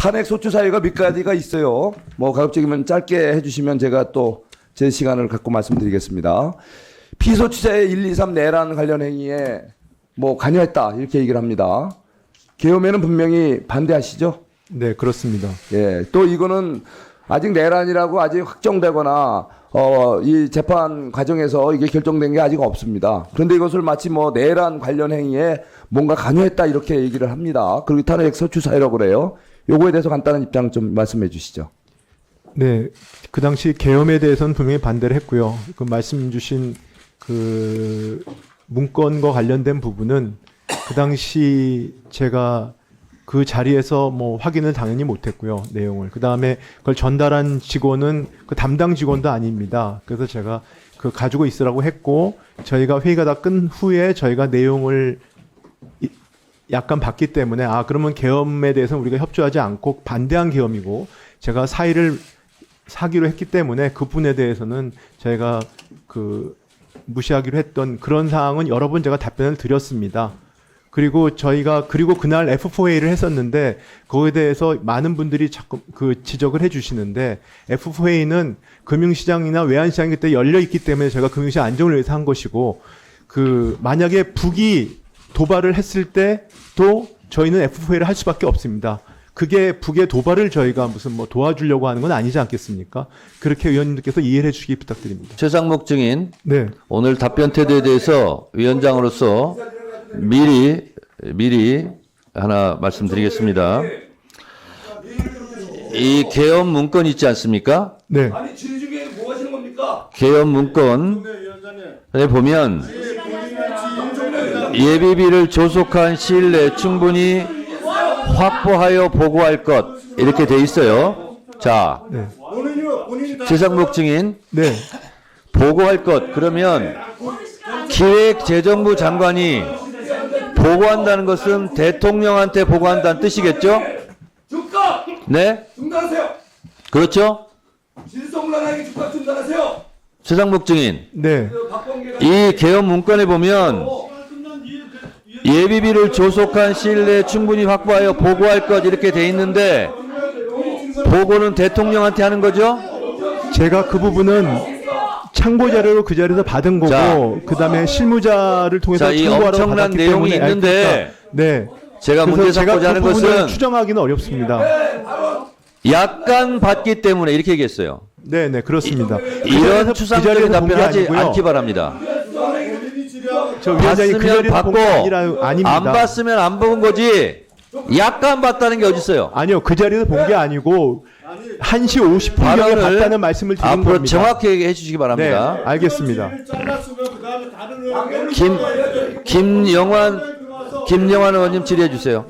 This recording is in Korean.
탄핵 소추 사유가 몇 가지가 있어요. 뭐 가급적이면 짧게 해주시면 제가 또 제 시간을 갖고 말씀드리겠습니다. 피소추자의 1, 2, 3 내란 관련 행위에 뭐 관여했다 이렇게 얘기를 합니다. 계엄에는 분명히 반대하시죠? 네, 그렇습니다. 예, 또 이거는 아직 내란이라고 아직 확정되거나 어, 이 재판 과정에서 이게 결정된 게 아직 없습니다. 그런데 이것을 마치 뭐 내란 관련 행위에 뭔가 관여했다 이렇게 얘기를 합니다. 그리고 탄핵 소추 사유라고 그래요. 요거에 대해서 간단한 입장 좀 말씀해 주시죠. 네, 그 당시 계엄에 대해서는 분명히 반대를 했고요. 그 말씀 주신 그 문건과 관련된 부분은 그 당시 제가 그 자리에서 뭐 확인을 당연히 못했고요 내용을 그 다음에 그걸 전달한 직원은 그 담당 직원도 아닙니다 그래서 제가 그 가지고 있으라고 했고 저희가 회의가 다끝 후에 저희가 내용을 이- 약간 봤기 때문에 아 그러면 계엄에 대해서는 우리가 협조하지 않고 반대한 계엄이고 제가 사의를 사기로 했기 때문에 그 부분에 대해서는 저희가 그 무시하기로 했던 그런 사항은 여러 번 제가 답변을 드렸습니다. 그리고 저희가 그리고 그날 F4A를 했었는데 거기에 대해서 많은 분들이 자꾸 그 지적을 해주시는데 F4A는 금융시장이나 외환시장이 그때 열려 있기 때문에 제가 금융시장 안정을 위해서 한 것이고 그 만약에 북이 도발을 했을 때도 저희는 F4A를 할 수밖에 없습니다. 그게 북의 도발을 저희가 무슨 뭐 도와주려고 하는 건 아니지 않겠습니까? 그렇게 의원님들께서 이해를 해주시기 부탁드립니다. 최상목 증인 네. 오늘 답변 태도에 대해서 위원장으로서 미리 미리 하나 말씀드리겠습니다. 이 계엄 문건 있지 않습니까? 네. 아니 질의 중에 뭐 하시는 겁니까? 계엄 문건에 보면 예비비를 조속한 시일 내 충분히 확보하여 보고할 것 이렇게 돼 있어요. 자, 네. 최상목 증인 네. 보고할 것 그러면 기획재정부 장관이 보고한다는 것은 대통령한테 보고한다는 뜻이겠죠? 네? 중단하세요. 그렇죠? 진성란하게 즉각 중단하세요. 최상목 증인 네. 이 개헌 문건에 보면 예비비를 조속한 시일 내에 충분히 확보하여 보고할 것 이렇게 돼 있는데 보고는 대통령한테 하는 거죠? 제가 그 부분은 참고 자료로 그 자리에서 받은 거고 자. 그다음에 실무자를 통해서 자, 이 참고하러 엄청난 받았기 내용이 때문에 있는데 그러니까, 네. 제가 문제 삼고자 하는 그 것은 추정하기는 어렵습니다. 약간 받기 때문에 이렇게 얘기했어요. 네, 네, 그렇습니다. 그 이런 자리에서- 그 추상적인 답변하지. 않기 바랍니다. 저 위원장이 그 봤으면 자리에서 받고 본게 아니라 아닙니다. 안 봤으면 안 본 거지. 약간 봤다는 게 어디 있어요? 아니요, 그 자리에서 본 게 아니고 1시 50분경에 발언을 봤다는 말씀을 드린 앞으로 겁니다. 정확히 얘기해 주시기 네, 바랍니다. 알겠습니다. 김 김영환 김영환 의원님 질의해 주세요.